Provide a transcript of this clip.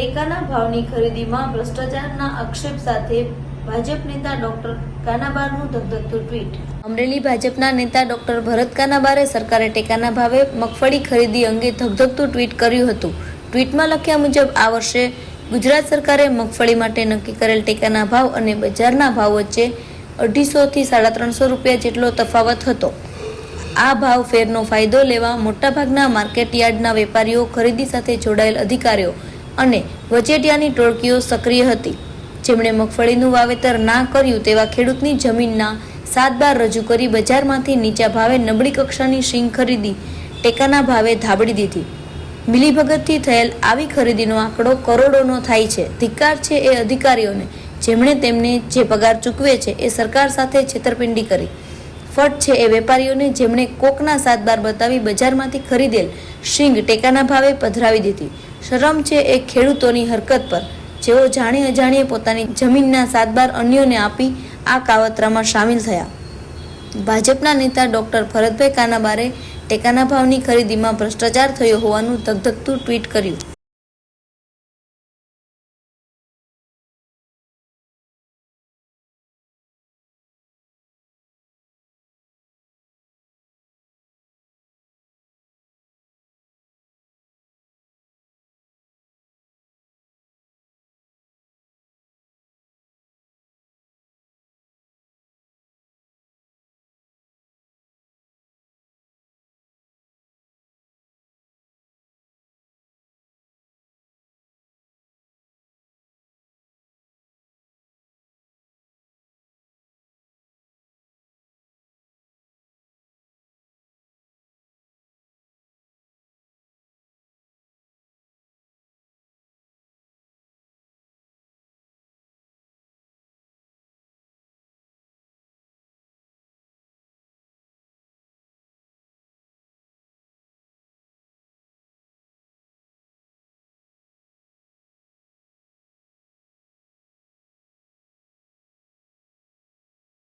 ટેકાના ભાવની ખરીદીમાં ભ્રષ્ટાચારના આક્ષેપ સાથે ભાજપ નેતા ડોક્ટર કાનાબારનું ધગધગતું ટ્વીટ. અમરેલી ભાજપના નેતા ડોક્ટર ભરત કાનાબારે સરકારે ટેકાના ભાવે મગફળી ખરીદી અંગે ધગધગતું ટ્વીટ કર્યું હતું. ટ્વીટમાં લખ્યા મુજબ, આ વર્ષે ગુજરાત સરકારે મગફળી માટે નક્કી કરેલ ટેકાના ભાવ અને બજારના ભાવ વચ્ચે અઢીસોથી સાડા ત્રણસો રૂપિયા જેટલો તફાવત હતો. આ ભાવ ફેરનો ફાયદો લેવા મોટાભાગના માર્કેટ યાર્ડના વેપારીઓ ખરીદી સાથે જોડાયેલ અધિકારીઓ અને વચેટિયાની ટોળકીઓ સક્રિય હતી. જેમણે મગફળીનું વાવેતર ના કર્યું તેવા ખેડૂતની જમીનના સાત બાર રજૂ કરી બજારમાંથી નીચા ભાવે નબળી કક્ષાની શીંગ ખરીદી ટેકાના ભાવે ધાબડી દીધી. મિલીભગતથી થયેલ આવી ખરીદીનો આંકડો કરોડોનો થાય છે. ધિક્કાર છે એ અધિકારીઓને. જેમણે તેમને જે પગાર ચૂકવે છે એ સરકાર સાથે છેતરપિંડી કરી. ફટ છે એ વેપારીઓને જેમણે કોકના સાત બાર બતાવી બજારમાંથી ખરીદેલ શીંગ ટેકાના ભાવે પધરાવી દીધી. શરમ છે એ ખેડૂતોની હરકત પર. જેઓ જાણી અજાણીએ પોતાની જમીનના સાત બાર અન્યોને આપી આ કાવતરામાં સામેલ થયા. ભાજપના નેતા ડોક્ટર ભરતભાઈ કાનાબારે ટેકાના ભાવની ખરીદીમાં ભ્રષ્ટાચાર થયો હોવાનું ધગધગતું ટ્વીટ કર્યું.